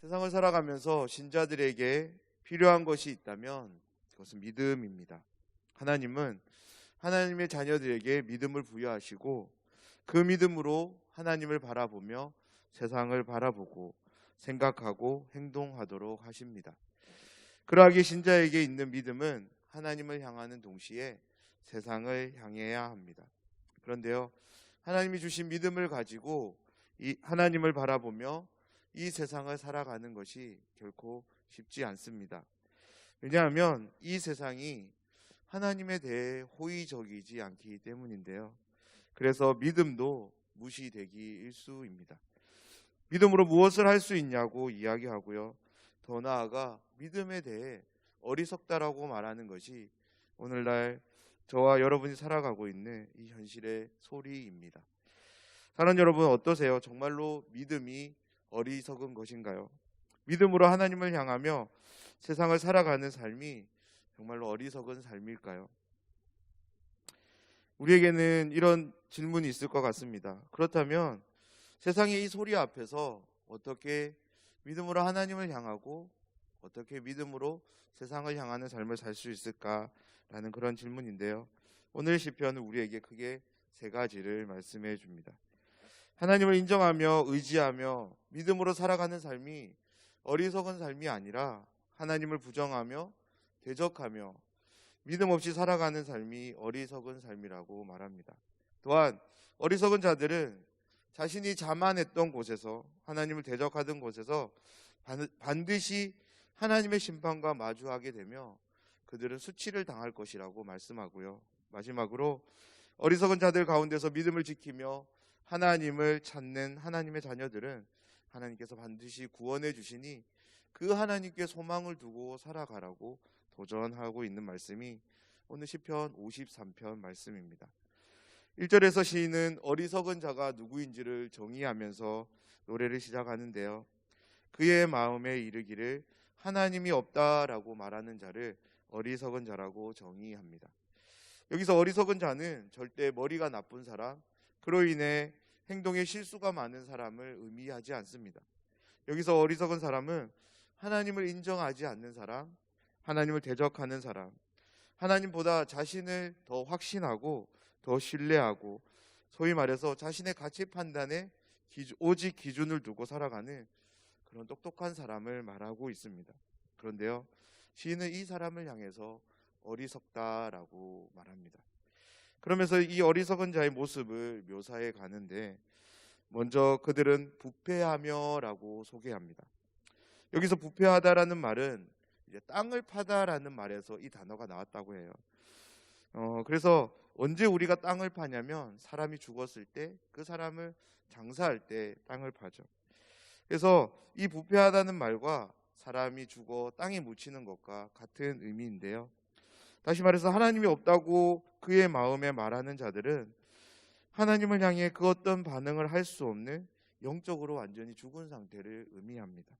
세상을 살아가면서 신자들에게 필요한 것이 있다면 그것은 믿음입니다. 하나님은 하나님의 자녀들에게 믿음을 부여하시고 그 믿음으로 하나님을 바라보며 세상을 바라보고 생각하고 행동하도록 하십니다. 그러하기 신자에게 있는 믿음은 하나님을 향하는 동시에 세상을 향해야 합니다. 그런데요, 하나님이 주신 믿음을 가지고 이 하나님을 바라보며 이 세상을 살아가는 것이 결코 쉽지 않습니다. 왜냐하면 이 세상이 하나님에 대해 호의적이지 않기 때문인데요. 그래서 믿음도 무시되기 일수입니다. 믿음으로 무엇을 할 수 있냐고 이야기하고요. 더 나아가 믿음에 대해 어리석다라고 말하는 것이 오늘날 저와 여러분이 살아가고 있는 이 현실의 소리입니다. 사는 여러분 어떠세요? 정말로 믿음이 어리석은 것인가요? 믿음으로 하나님을 향하며 세상을 살아가는 삶이 정말로 어리석은 삶일까요? 우리에게는 이런 질문이 있을 것 같습니다. 그렇다면 세상의 이 소리 앞에서 어떻게 믿음으로 하나님을 향하고 어떻게 믿음으로 세상을 향하는 삶을 살 수 있을까라는 그런 질문인데요. 오늘 시편은 우리에게 크게 세 가지를 말씀해 줍니다. 하나님을 인정하며 의지하며 믿음으로 살아가는 삶이 어리석은 삶이 아니라 하나님을 부정하며 대적하며 믿음 없이 살아가는 삶이 어리석은 삶이라고 말합니다. 또한 어리석은 자들은 자신이 자만했던 곳에서 하나님을 대적하던 곳에서 반드시 하나님의 심판과 마주하게 되며 그들은 수치를 당할 것이라고 말씀하고요. 마지막으로 어리석은 자들 가운데서 믿음을 지키며 하나님을 찾는 하나님의 자녀들은 하나님께서 반드시 구원해 주시니 그 하나님께 소망을 두고 살아가라고 도전하고 있는 말씀이 오늘 시편 53편 말씀입니다. 1절에서 시인은 어리석은 자가 누구인지를 정의하면서 노래를 시작하는데요. 그의 마음에 이르기를 하나님이 없다라고 말하는 자를 어리석은 자라고 정의합니다. 여기서 어리석은 자는 절대 머리가 나쁜 사람, 그로 인해 행동에 실수가 많은 사람을 의미하지 않습니다. 여기서 어리석은 사람은 하나님을 인정하지 않는 사람, 하나님을 대적하는 사람, 하나님보다 자신을 더 확신하고 더 신뢰하고 소위 말해서 자신의 가치 판단에 기준, 오직 기준을 두고 살아가는 그런 똑똑한 사람을 말하고 있습니다. 그런데요, 시인은 이 사람을 향해서 어리석다라고 말합니다. 그러면서 이 어리석은 자의 모습을 묘사해 가는데 먼저 그들은 부패하며라고 소개합니다. 여기서 부패하다라는 말은 이제 땅을 파다라는 말에서 이 단어가 나왔다고 해요. 어, 그래서 언제 우리가 땅을 파냐면 사람이 죽었을 때 그 사람을 장사할 때 땅을 파죠. 그래서 이 부패하다는 말과 사람이 죽어 땅에 묻히는 것과 같은 의미인데요. 다시 말해서 하나님이 없다고 그의 마음에 말하는 자들은 하나님을 향해 그 어떤 반응을 할 수 없는 영적으로 완전히 죽은 상태를 의미합니다.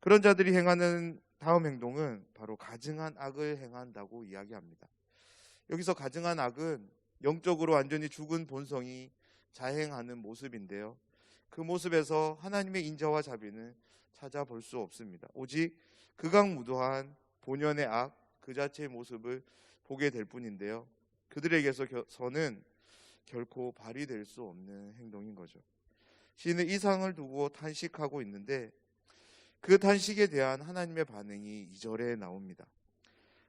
그런 자들이 행하는 다음 행동은 바로 가증한 악을 행한다고 이야기합니다. 여기서 가증한 악은 영적으로 완전히 죽은 본성이 자행하는 모습인데요. 그 모습에서 하나님의 인자와 자비는 찾아볼 수 없습니다. 오직 극악무도한 본연의 악, 그 자체의 모습을 보게 될 뿐인데요. 그들에게서는 결코 발휘될 수 없는 행동인 거죠. 시인은 이 상을 두고 탄식하고 있는데 그 탄식에 대한 하나님의 반응이 2절에 나옵니다.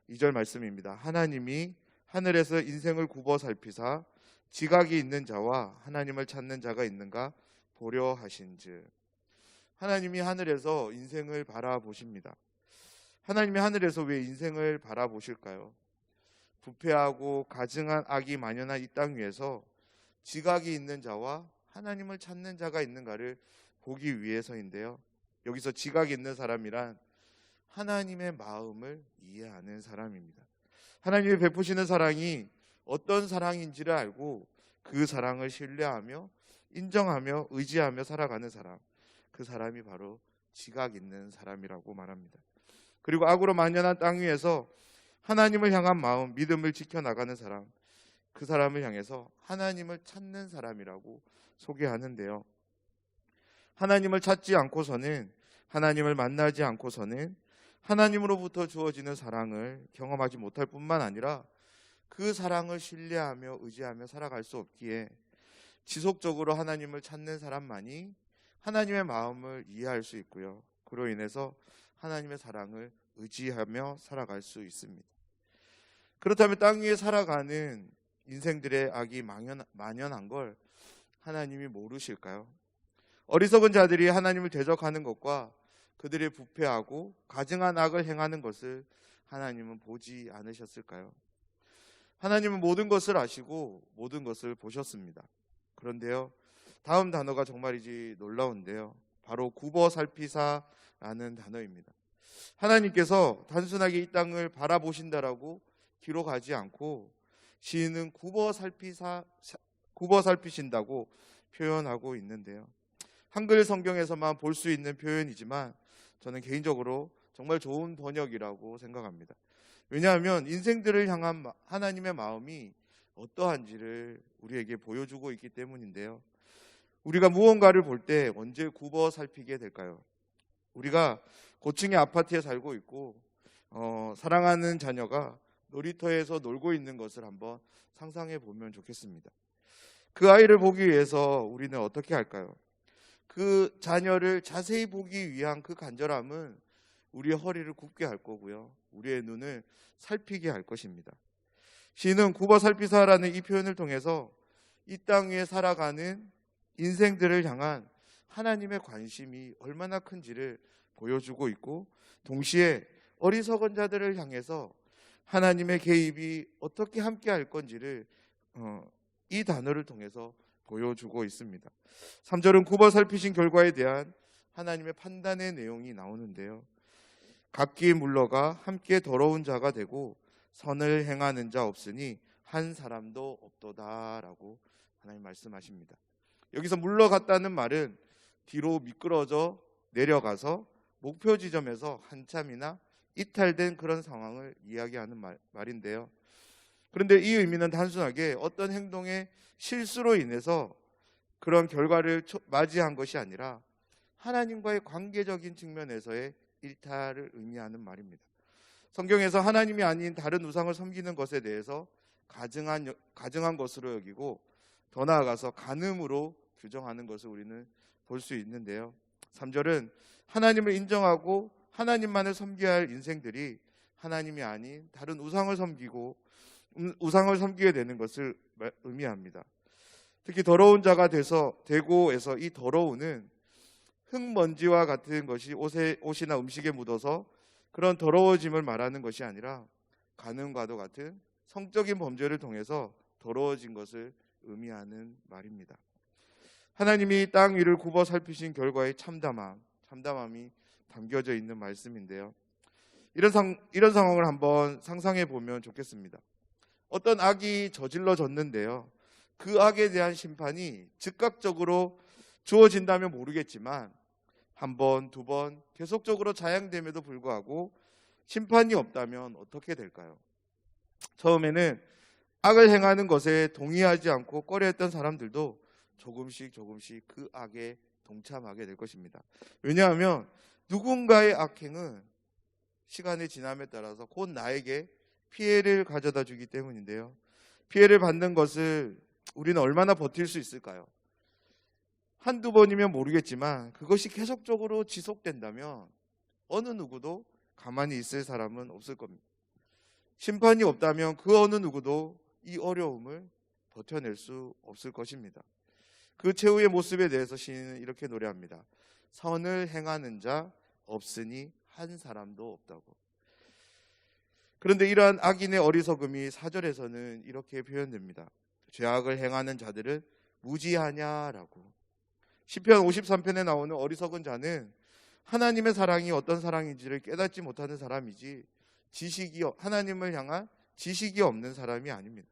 2절 말씀입니다. 하나님이 하늘에서 인생을 굽어 살피사 지각이 있는 자와 하나님을 찾는 자가 있는가 보려 하신즉 하나님이 하늘에서 인생을 바라보십니다. 하나님이 하늘에서 왜 인생을 바라보실까요? 부패하고 가증한 악이 만연한 이 땅 위에서 지각이 있는 자와 하나님을 찾는 자가 있는가를 보기 위해서인데요. 여기서 지각이 있는 사람이란 하나님의 마음을 이해하는 사람입니다. 하나님이 베푸시는 사랑이 어떤 사랑인지를 알고 그 사랑을 신뢰하며 인정하며 의지하며 살아가는 사람. 그 사람이 바로 지각 있는 사람이라고 말합니다. 그리고 악으로 만연한 땅 위에서 하나님을 향한 마음, 믿음을 지켜나가는 사람, 그 사람을 향해서 하나님을 찾는 사람이라고 소개하는데요. 하나님을 찾지 않고서는 하나님을 만나지 않고서는 하나님으로부터 주어지는 사랑을 경험하지 못할 뿐만 아니라 그 사랑을 신뢰하며 의지하며 살아갈 수 없기에 지속적으로 하나님을 찾는 사람만이 하나님의 마음을 이해할 수 있고요. 그로 인해서 하나님의 사랑을 의지하며 살아갈 수 있습니다. 그렇다면 땅 위에 살아가는 인생들의 악이 만연, 만연한 걸 하나님이 모르실까요? 어리석은 자들이 하나님을 대적하는 것과 그들의 부패하고 가증한 악을 행하는 것을 하나님은 보지 않으셨을까요? 하나님은 모든 것을 아시고 모든 것을 보셨습니다. 그런데요, 다음 단어가 정말이지 놀라운데요. 바로 굽어 살피사 라는 단어입니다. 하나님께서 단순하게 이 땅을 바라보신다라고 기록하지 않고 시인은 굽어 살피사 굽어 살피신다고 표현하고 있는데요. 한글 성경에서만 볼 수 있는 표현이지만 저는 개인적으로 정말 좋은 번역이라고 생각합니다. 왜냐하면 인생들을 향한 마- 하나님의 마음이 어떠한지를 우리에게 보여주고 있기 때문인데요. 우리가 무언가를 볼 때 언제 굽어 살피게 될까요? 우리가 고층의 아파트에 살고 있고 어, 사랑하는 자녀가 놀이터에서 놀고 있는 것을 한번 상상해 보면 좋겠습니다. 그 아이를 보기 위해서 우리는 어떻게 할까요? 그 자녀를 자세히 보기 위한 그 간절함은 우리의 허리를 굽게 할 거고요. 우리의 눈을 살피게 할 것입니다. 시는 굽어 살피사라는 이 표현을 통해서 이 땅 위에 살아가는 인생들을 향한 하나님의 관심이 얼마나 큰지를 보여주고 있고 동시에 어리석은 자들을 향해서 하나님의 개입이 어떻게 함께 할 건지를 어, 이 단어를 통해서 보여주고 있습니다. 3절은 굽어 살피신 결과에 대한 하나님의 판단의 내용이 나오는데요. 각기 물러가 함께 더러운 자가 되고 선을 행하는 자 없으니 한 사람도 없도다라고 하나님 말씀하십니다. 여기서 물러갔다는 말은 뒤로 미끄러져 내려가서 목표 지점에서 한참이나 이탈된 그런 상황을 이야기하는 말, 말인데요. 그런데 이 의미는 단순하게 어떤 행동의 실수로 인해서 그런 결과를 초- 맞이한 것이 아니라 하나님과의 관계적인 측면에서의 일탈을 의미하는 말입니다. 성경에서 하나님이 아닌 다른 우상을 섬기는 것에 대해서 가증한, 여- 가증한 것으로 여기고 더 나아가서 간음으로 규정하는 것을 우리는 볼 수 있는데요. 3절은 하나님을 인정하고 하나님만을 섬겨야 할 인생들이 하나님이 아닌 다른 우상을 섬기고 음, 우상을 섬기게 되는 것을 말- 의미합니다. 특히 더러운 자가 돼서 되고에서 이 더러우는 흙먼지와 같은 것이 옷에 옷이나 음식에 묻어서 그런 더러워짐을 말하는 것이 아니라 가늠과도 같은 성적인 범죄를 통해서 더러워진 것을 의미하는 말입니다. 하나님이 땅 위를 굽어 살피신 결과의 참담함, 참담함이 담겨져 있는 말씀인데요. 이런 상 이런 상황을 한번 상상해 보면 좋겠습니다. 어떤 악이 저질러졌는데요. 그 악에 대한 심판이 즉각적으로 주어진다면 모르겠지만 한 번, 두 번 계속적으로 자양됨에도 불구하고 심판이 없다면 어떻게 될까요? 처음에는 악을 행하는 것에 동의하지 않고 꺼려했던 사람들도 조금씩 조금씩 그 악에 동참하게 될 것입니다. 왜냐하면 누군가의 악행은 시간의 지남에 따라서 곧 나에게 피해를 가져다 주기 때문인데요. 피해를 받는 것을 우리는 얼마나 버틸 수 있을까요? 한두 번이면 모르겠지만 그것이 계속적으로 지속된다면 어느 누구도 가만히 있을 사람은 없을 겁니다. 심판이 없다면 그 어느 누구도 이 어려움을 버텨낼 수 없을 것입니다. 그 최후의 모습에 대해서 시인은 이렇게 노래합니다. 선을 행하는 자 없으니 한 사람도 없다고. 그런데 이러한 악인의 어리석음이 사절에서는 이렇게 표현됩니다. 죄악을 행하는 자들은 무지하냐라고. 시편 53편에 나오는 어리석은 자는 하나님의 사랑이 어떤 사랑인지를 깨닫지 못하는 사람이지 지식이 없- 하나님을 향한 지식이 없는 사람이 아닙니다.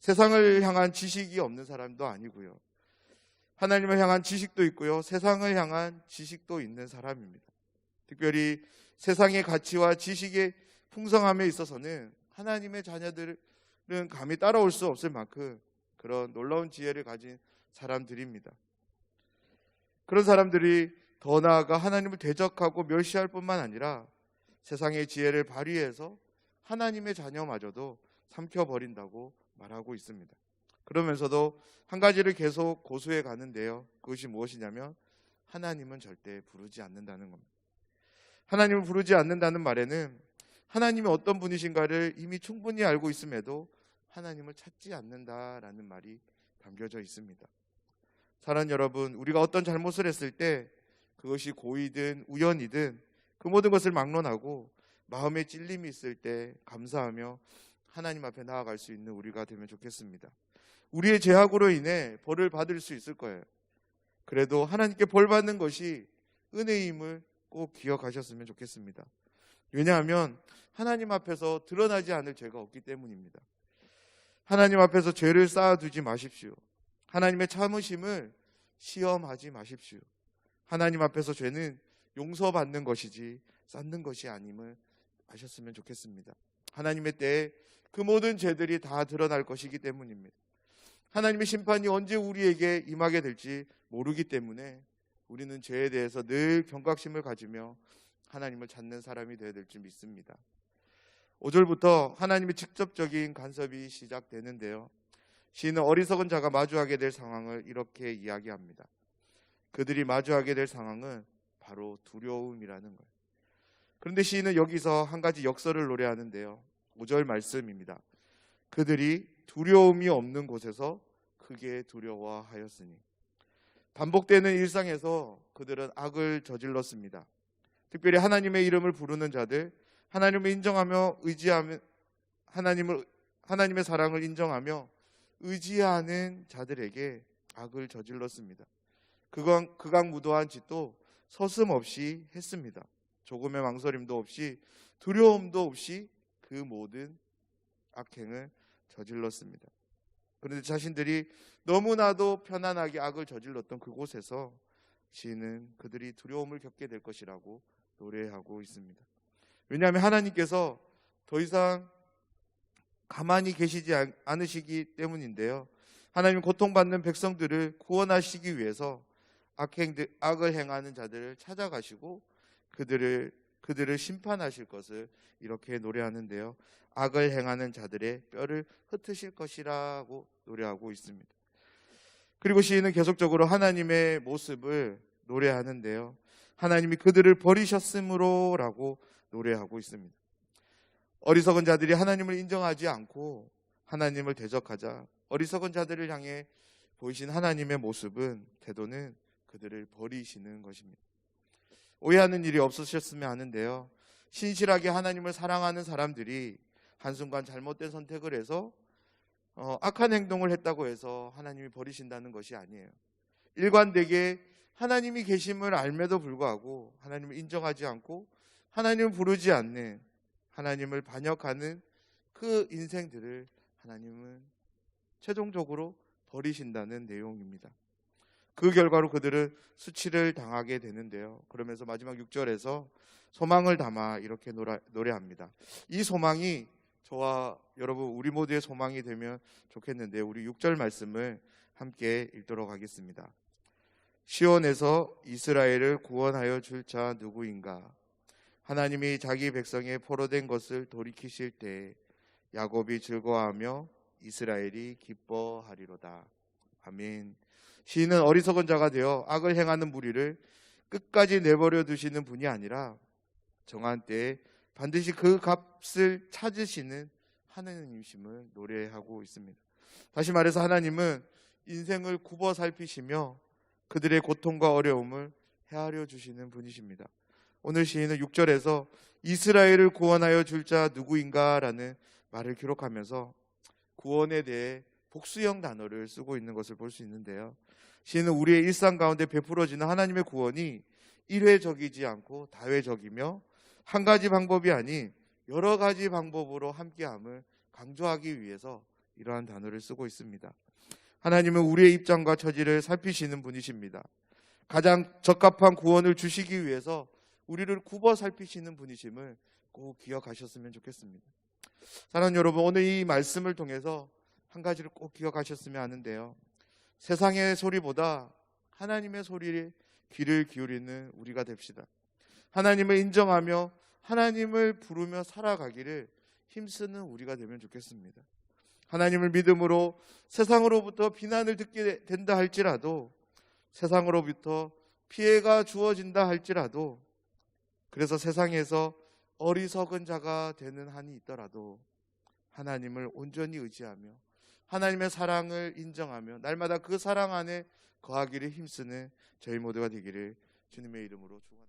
세상을 향한 지식이 없는 사람도 아니고요. 하나님을 향한 지식도 있고요. 세상을 향한 지식도 있는 사람입니다. 특별히 세상의 가치와 지식의 풍성함에 있어서는 하나님의 자녀들은 감히 따라올 수 없을 만큼 그런 놀라운 지혜를 가진 사람들입니다. 그런 사람들이 더 나아가 하나님을 대적하고 멸시할 뿐만 아니라 세상의 지혜를 발휘해서 하나님의 자녀마저도 삼켜버린다고 말하고 있습니다. 그러면서도 한 가지를 계속 고수해 가는데요. 그것이 무엇이냐면 하나님은 절대 부르지 않는다는 겁니다. 하나님을 부르지 않는다는 말에는 하나님이 어떤 분이신가를 이미 충분히 알고 있음에도 하나님을 찾지 않는다라는 말이 담겨져 있습니다. 사랑 여러분, 우리가 어떤 잘못을 했을 때 그것이 고의든 우연이든 그 모든 것을 막론하고 마음에 찔림이 있을 때 감사하며 하나님 앞에 나아갈 수 있는 우리가 되면 좋겠습니다. 우리의 죄악으로 인해 벌을 받을 수 있을 거예요. 그래도 하나님께 벌 받는 것이 은혜임을 꼭 기억하셨으면 좋겠습니다. 왜냐하면 하나님 앞에서 드러나지 않을 죄가 없기 때문입니다. 하나님 앞에서 죄를 쌓아두지 마십시오. 하나님의 참으심을 시험하지 마십시오. 하나님 앞에서 죄는 용서받는 것이지 쌓는 것이 아님을 아셨으면 좋겠습니다. 하나님의 때에 그 모든 죄들이 다 드러날 것이기 때문입니다. 하나님의 심판이 언제 우리에게 임하게 될지 모르기 때문에 우리는 죄에 대해서 늘 경각심을 가지며 하나님을 찾는 사람이 되어야 될 줄 믿습니다. 5절부터 하나님의 직접적인 간섭이 시작되는데요. 시인은 어리석은 자가 마주하게 될 상황을 이렇게 이야기합니다. 그들이 마주하게 될 상황은 바로 두려움이라는 거예요. 그런데 시인은 여기서 한 가지 역설을 노래하는데요. 5절 말씀입니다. 그들이 두려움이 없는 곳에서 크게 두려워하였으니 반복되는 일상에서 그들은 악을 저질렀습니다. 특별히 하나님의 이름을 부르는 자들, 하나님을 인정하며 의지하며 하나님을 하나님의 사랑을 인정하며 의지하는 자들에게 악을 저질렀습니다. 그강 극악무도한 짓도 서슴없이 했습니다. 조금의 망설임도 없이 두려움도 없이 그 모든 악행을 저질렀습니다. 그런데 자신들이 너무나도 편안하게 악을 저질렀던 그곳에서 시인은 그들이 두려움을 겪게 될 것이라고 노래하고 있습니다. 왜냐하면 하나님께서 더 이상 가만히 계시지 않으시기 때문인데요. 하나님 고통받는 백성들을 구원하시기 위해서 악행들, 악을 행하는 자들을 찾아가시고 그들을 그들을 심판하실 것을 이렇게 노래하는데요. 악을 행하는 자들의 뼈를 흩으실 것이라고 노래하고 있습니다. 그리고 시인은 계속적으로 하나님의 모습을 노래하는데요. 하나님이 그들을 버리셨으므로라고 노래하고 있습니다. 어리석은 자들이 하나님을 인정하지 않고 하나님을 대적하자 어리석은 자들을 향해 보이신 하나님의 모습은 태도는 그들을 버리시는 것입니다. 오해하는 일이 없으셨으면 하는데요. 신실하게 하나님을 사랑하는 사람들이 한순간 잘못된 선택을 해서 어, 악한 행동을 했다고 해서 하나님이 버리신다는 것이 아니에요. 일관되게 하나님이 계심을 알매도 불구하고 하나님을 인정하지 않고 하나님을 부르지 않는 하나님을 반역하는 그 인생들을 하나님은 최종적으로 버리신다는 내용입니다. 그 결과로 그들은 수치를 당하게 되는데요. 그러면서 마지막 6절에서 소망을 담아 이렇게 노래합니다. 이 소망이 저와 여러분 우리 모두의 소망이 되면 좋겠는데 우리 6절 말씀을 함께 읽도록 하겠습니다. 시온에서 이스라엘을 구원하여 줄 자 누구인가? 하나님이 자기 백성의 포로된 것을 돌이키실 때 야곱이 즐거워하며 이스라엘이 기뻐하리로다. 아멘. 시인은 어리석은 자가 되어 악을 행하는 무리를 끝까지 내버려 두시는 분이 아니라 정한 때에 반드시 그 값을 찾으시는 하나님이심을 노래하고 있습니다. 다시 말해서 하나님은 인생을 굽어 살피시며 그들의 고통과 어려움을 헤아려 주시는 분이십니다. 오늘 시인은 6절에서 이스라엘을 구원하여 줄 자 누구인가라는 말을 기록하면서 구원에 대해 복수형 단어를 쓰고 있는 것을 볼 수 있는데요. 시인은 우리의 일상 가운데 베풀어지는 하나님의 구원이 일회적이지 않고 다회적이며 한 가지 방법이 아닌 여러 가지 방법으로 함께함을 강조하기 위해서 이러한 단어를 쓰고 있습니다. 하나님은 우리의 입장과 처지를 살피시는 분이십니다. 가장 적합한 구원을 주시기 위해서 우리를 굽어 살피시는 분이심을 꼭 기억하셨으면 좋겠습니다. 사랑하는 여러분, 오늘 이 말씀을 통해서 한 가지를 꼭 기억하셨으면 하는데요. 세상의 소리보다 하나님의 소리에 귀를 기울이는 우리가 됩시다. 하나님을 인정하며 하나님을 부르며 살아가기를 힘쓰는 우리가 되면 좋겠습니다. 하나님을 믿음으로 세상으로부터 비난을 듣게 된다 할지라도 세상으로부터 피해가 주어진다 할지라도 그래서 세상에서 어리석은 자가 되는 한이 있더라도 하나님을 온전히 의지하며 하나님의 사랑을 인정하며 날마다 그 사랑 안에 거하기를 힘쓰는 저희 모두가 되기를 주님의 이름으로 축원합니다.